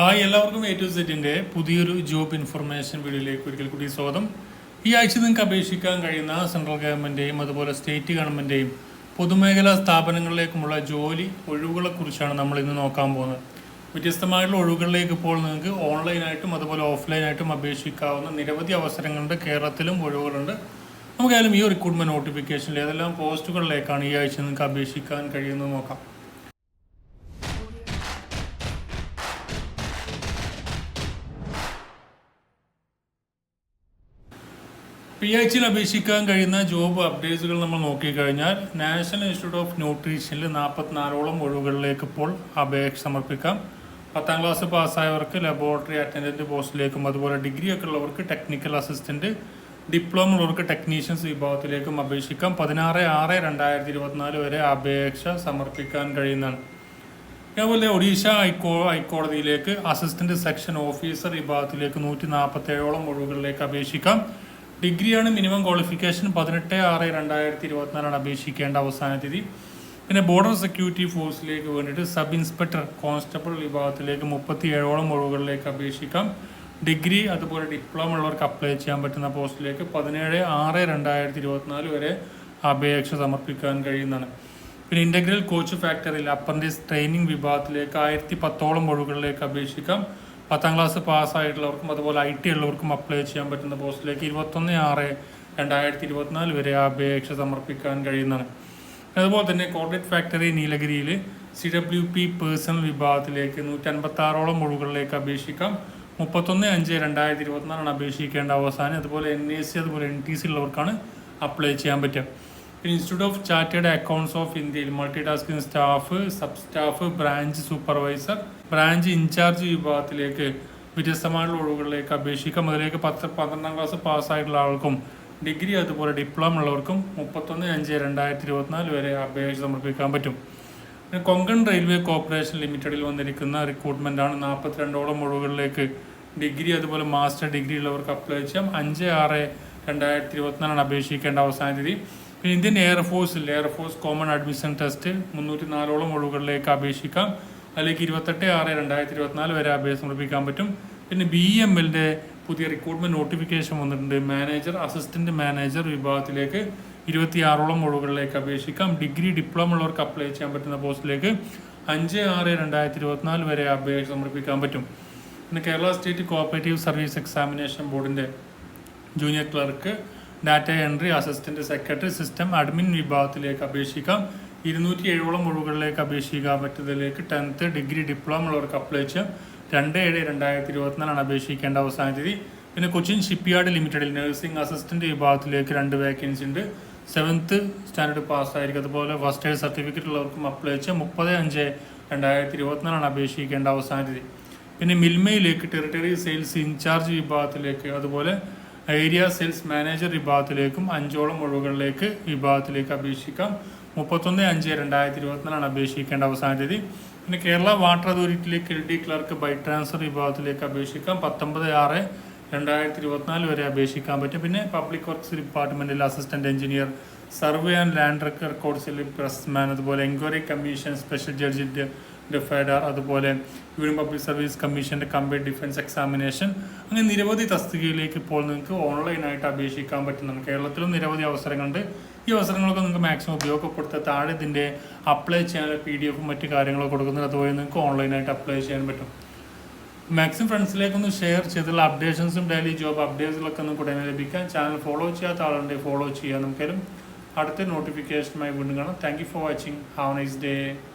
Hi എല്ലാവർക്കും A to സെറ്റിന്റെ പുതിയൊരു ജോബ് ഇൻഫർമേഷൻ വീഡിയോയിലേക്ക് ഒരിക്കൽ കൂടി സ്വാഗതം. ഈ ആഴ്ച നിങ്ങൾക്ക് അപേക്ഷിക്കാൻ കഴിയുന്ന സെൻട്രൽ ഗവൺമെന്റെയും അതുപോലെ സ്റ്റേറ്റ് ഗവൺമെന്റെയും പൊതുമേഖലാ സ്ഥാപനങ്ങളിലേക്കുമുള്ള ജോലി ഒഴിവുകളെക്കുറിച്ചാണ് നമ്മൾ ഇന്ന് നോക്കാൻ പോകുന്നത്. വ്യത്യസ്തമായിട്ടുള്ള ഒഴിവുകളിലേക്ക് ഇപ്പോൾ നിങ്ങൾക്ക് ഓൺലൈനായിട്ടും അതുപോലെ ഓഫ്ലൈനായിട്ടും അപേക്ഷിക്കാവുന്ന നിരവധി അവസരങ്ങളുണ്ട്. കേരളത്തിലും ഒഴിവുകളുണ്ട്. നമുക്കായാലും ഈ റിക്രൂട്ട്മെന്റ് നോട്ടിഫിക്കേഷനിൽ ഏതെല്ലാം പോസ്റ്റുകളിലേക്കാണ് ഈ ആഴ്ച നിങ്ങൾക്ക് അപേക്ഷിക്കാൻ കഴിയുന്നത് നോക്കാം. പി എച്ച് ഡിയിൽ അപേക്ഷിക്കാൻ കഴിയുന്ന ജോബ് അപ്ഡേറ്റ്സുകൾ നമ്മൾ നോക്കിക്കഴിഞ്ഞാൽ നാഷണൽ ഇൻസ്റ്റിറ്റ്യൂട്ട് ഓഫ് ന്യൂട്രീഷനിൽ നാൽപ്പത്തിനാലോളം ഒഴിവുകളിലേക്ക് ഇപ്പോൾ അപേക്ഷ സമർപ്പിക്കാം. പത്താം ക്ലാസ് പാസ്സായവർക്ക് ലബോറട്ടറി അറ്റൻഡന്റ് പോസ്റ്റിലേക്കും അതുപോലെ ഡിഗ്രി ഒക്കെ ഉള്ളവർക്ക് ടെക്നിക്കൽ അസിസ്റ്റന്റ് ഡിപ്ലോമ ഉള്ളവർക്ക് ടെക്നീഷ്യൻസ് വിഭാഗത്തിലേക്കും അപേക്ഷിക്കാം. പതിനാറ് ആറ് രണ്ടായിരത്തി ഇരുപത്തിനാല് വരെ അപേക്ഷ സമർപ്പിക്കാൻ കഴിയുന്നതാണ്. അതുപോലെ ഒഡീഷ ഹൈക്കോ ഹൈക്കോടതിയിലേക്ക് അസിസ്റ്റന്റ് സെക്ഷൻ ഓഫീസർ വിഭാഗത്തിലേക്ക് നൂറ്റി നാൽപ്പത്തേഴോളം ഒഴിവുകളിലേക്ക് അപേക്ഷിക്കാം. ഡിഗ്രിയാണ് മിനിമം ക്വാളിഫിക്കേഷൻ. പതിനെട്ട് ആറ് രണ്ടായിരത്തി ഇരുപത്തിനാലാണ് അപേക്ഷിക്കേണ്ട അവസാന തീയതി പിന്നെ ബോർഡർ സെക്യൂരിറ്റി ഫോഴ്സിലേക്ക് വേണ്ടിയിട്ട് സബ് ഇൻസ്പെക്ടർ കോൺസ്റ്റബിൾ വിഭാഗത്തിലേക്ക് മുപ്പത്തി ഏഴോളം ഒഴിവുകളിലേക്ക് അപേക്ഷിക്കാം. ഡിഗ്രി അതുപോലെ ഡിപ്ലോമ ഉള്ളവർക്ക് അപ്ലൈ ചെയ്യാൻ പറ്റുന്ന പോസ്റ്റിലേക്ക് പതിനേഴ് ആറ് രണ്ടായിരത്തി ഇരുപത്തിനാല് വരെ അപേക്ഷ സമർപ്പിക്കാൻ കഴിയുന്നതാണ്. പിന്നെ ഇന്റഗ്രൽ കോച്ച് ഫാക്ടറിയിൽ അപ്രന്റീസ് ട്രെയിനിങ് വിഭാഗത്തിലേക്ക് ആയിരത്തി പത്തോളം ഒഴിവുകളിലേക്ക് അപേക്ഷിക്കാം. പത്താം ക്ലാസ് പാസ്സായിട്ടുള്ളവർക്കും അതുപോലെ ഐ ടി ഉള്ളവർക്കും അപ്ലൈ ചെയ്യാൻ പറ്റുന്ന പോസ്റ്റിലേക്ക് ഇരുപത്തൊന്ന് ആറ് രണ്ടായിരത്തി ഇരുപത്തിനാല് വരെ അപേക്ഷ സമർപ്പിക്കാൻ കഴിയുന്നതാണ്. അതുപോലെ തന്നെ കോർഡിനേറ്റ് ഫാക്ടറി നീലഗിരിയിൽ സി ഡബ്ല്യു പി പേഴ്സണൽ വിഭാഗത്തിലേക്ക് നൂറ്റി അൻപത്താറോളം ഒഴിവുകളിലേക്ക് അപേക്ഷിക്കാം. മുപ്പത്തൊന്ന് അഞ്ച് രണ്ടായിരത്തി ഇരുപത്തിനാലാണ് അപേക്ഷിക്കേണ്ട അവസാനം. അതുപോലെ എൻ എ സി അതുപോലെ എൻ ടി സി ഉള്ളവർക്കാണ് അപ്ലൈ ചെയ്യാൻ പറ്റുക. Institute of chartered accounts of ഇന്ത്യയിൽ multi tasking staff sub staff branch supervisor branch incharge വിഭാഗത്തിലേക്ക് വ്യത്യസ്തമായിട്ടുള്ള ഒഴിവുകളിലേക്ക് അപേക്ഷിക്കാം. അതിലേക്ക് പത്ത് പന്ത്രണ്ടാം ക്ലാസ് പാസ്സായിട്ടുള്ള ആൾക്കും ഡിഗ്രി അതുപോലെ ഡിപ്ലോമ ഉള്ളവർക്കും മുപ്പത്തൊന്ന് അഞ്ച് രണ്ടായിരത്തി ഇരുപത്തിനാല് വരെ അപേക്ഷ സമർപ്പിക്കാൻ പറ്റും. പിന്നെ കൊങ്കൺ റെയിൽവേ കോർപ്പറേഷൻ ലിമിറ്റഡിൽ വന്നിരിക്കുന്ന റിക്രൂട്ട്മെന്റ് ആണ്. നാൽപ്പത്തിരണ്ടോളം ഒഴിവുകളിലേക്ക് ഡിഗ്രി അതുപോലെ മാസ്റ്റർ ഡിഗ്രി ഉള്ളവർക്ക് അപ്ലൈ ചെയ്യാം. അഞ്ച് ആറ് രണ്ടായിരത്തി ഇരുപത്തിനാലാണ് അപേക്ഷിക്കേണ്ട അവസാന തീയതി. പിന്നെ Indian എയർഫോഴ്സിൽ air force common admission test മുന്നൂറ്റി നാലോളം ഒഴിവുകളിലേക്ക് അപേക്ഷിക്കാം. അതിലേക്ക് ഇരുപത്തെട്ട് ആറ് രണ്ടായിരത്തി ഇരുപത്തിനാല് വരെ അപേക്ഷ സമർപ്പിക്കാൻ പറ്റും. പിന്നെ ബി എം എല്ലിന്റെ പുതിയ റിക്രൂട്ട്മെന്റ് നോട്ടിഫിക്കേഷൻ വന്നിട്ടുണ്ട്. മാനേജർ അസിസ്റ്റന്റ് മാനേജർ വിഭാഗത്തിലേക്ക് ഇരുപത്തിയാറോളം ഒഴിവുകളിലേക്ക് അപേക്ഷിക്കാം. ഡിഗ്രി ഡിപ്ലോമ ഉള്ളവർക്ക് അപ്ലൈ ചെയ്യാൻ പറ്റുന്ന പോസ്റ്റിലേക്ക് അഞ്ച് ആറ് രണ്ടായിരത്തി ഇരുപത്തിനാല് വരെ അപേക്ഷ സമർപ്പിക്കാൻ പറ്റും. പിന്നെ Kerala state cooperative service examination ബോർഡിന്റെ junior clerk data entry assistant secretary system admin വിഭാഗത്തിലേക്ക് അപേക്ഷിക്കാം. ഇരുന്നൂറ്റി ഏഴോളം ഒഴിവുകളിലേക്ക് അപേക്ഷിക്കാൻ പറ്റുന്നതിലേക്ക് ടെൻത്ത് ഡിഗ്രി ഡിപ്ലോമ ഉള്ളവർക്ക് അപ്ലൈ ചെയ്യാം. രണ്ട് ഏഴ് രണ്ടായിരത്തി ഇരുപത്തിനാലാണ് അപേക്ഷിക്കേണ്ട അവസാന തീയതി. പിന്നെ കൊച്ചിൻ ഷിപ്പ്യാർഡ് ലിമിറ്റഡിൽ നഴ്സിംഗ് അസിസ്റ്റന്റ് വിഭാഗത്തിലേക്ക് രണ്ട് വേക്കൻസി ഉണ്ട്. സെവൻത്ത് സ്റ്റാൻഡേർഡ് പാസ്സായിരിക്കും അതുപോലെ ഫസ്റ്റ് എയ്ഡ് സർട്ടിഫിക്കറ്റ് ഉള്ളവർക്കും അപ്ലൈ ചെയ്യാം. മുപ്പത് അഞ്ച് രണ്ടായിരത്തി ഇരുപത്തിനാലാണ് അപേക്ഷിക്കേണ്ട അവസാന തീയതി. പിന്നെ മിൽമയിലേക്ക് ടെറിട്ടറി സെയിൽസ് ഇൻചാർജ് വിഭാഗത്തിലേക്ക് അതുപോലെ ഏരിയ സെയിൽസ് മാനേജർ വിഭാഗത്തിലേക്കും അഞ്ചോളം ഒഴിവുകളിലേക്ക് വിഭാഗത്തിലേക്ക് അപേക്ഷിക്കാം. മുപ്പത്തൊന്ന് അഞ്ച് രണ്ടായിരത്തി ഇരുപത്തിനാലാണ് അപേക്ഷിക്കേണ്ട അവസാന തീയതി. പിന്നെ Kerala water അതോറിറ്റിയിലേക്ക് L D clerk by transfer വിഭാഗത്തിലേക്ക് അപേക്ഷിക്കാം. പത്തൊമ്പത് ആറ് രണ്ടായിരത്തി ഇരുപത്തിനാല് വരെ അപേക്ഷിക്കാൻ പറ്റും. പിന്നെ പബ്ലിക് വർക്ക്സ് ഡിപ്പാർട്ട്മെന്റിൽ assistant engineer survey and land റെക്കോർഡ്സിൽ pressman അതുപോലെ എൻക്വയറി കമ്മീഷൻ സ്പെഷ്യൽ ജഡ്ജിന്റെ ഫെഡാർ അതുപോലെ യൂണിയൻ പബ്ലിക് സർവീസ് കമ്മീഷന്റെ കമ്പനി ഡിഫൻസ് എക്സാമിനേഷൻ അങ്ങനെ നിരവധി തസ്തികയിലേക്ക് ഇപ്പോൾ നിങ്ങൾക്ക് ഓൺലൈനായിട്ട് അപേക്ഷിക്കാൻ പറ്റുന്നുണ്ട്. കേരളത്തിലും നിരവധി അവസരങ്ങളുണ്ട്. ഈ അവസരങ്ങളൊക്കെ നിങ്ങൾക്ക് മാക്സിമം ഉപയോഗപ്പെടുത്തുക താഴെ ഇതിന്റെ അപ്ലൈ ചെയ്യാനുള്ള പി ഡി എഫും മറ്റു കാര്യങ്ങളൊക്കെ കൊടുക്കുന്നത് അതുപോലെ നിങ്ങൾക്ക് ഓൺലൈനായിട്ട് അപ്ലൈ ചെയ്യാൻ പറ്റും. മാക്സിമം ഫ്രണ്ട്സിലേക്കൊന്ന് ഷെയർ ചെയ്തുള്ള അപ്ഡേഷൻസും ഡെയിലി ജോബ് അപ്ഡേറ്റ്സിലൊക്കെ നിങ്ങൾക്ക് ഉടനെ ലഭിക്കാൻ ചാനൽ ഫോളോ ചെയ്യാത്ത ആളുണ്ടെങ്കിൽ ഫോളോ ചെയ്യാൻ നമുക്കാലും അടുത്ത നോട്ടിഫിക്കേഷനുമായി വീണ്ടും കാണാം. Thank you for watching have nice day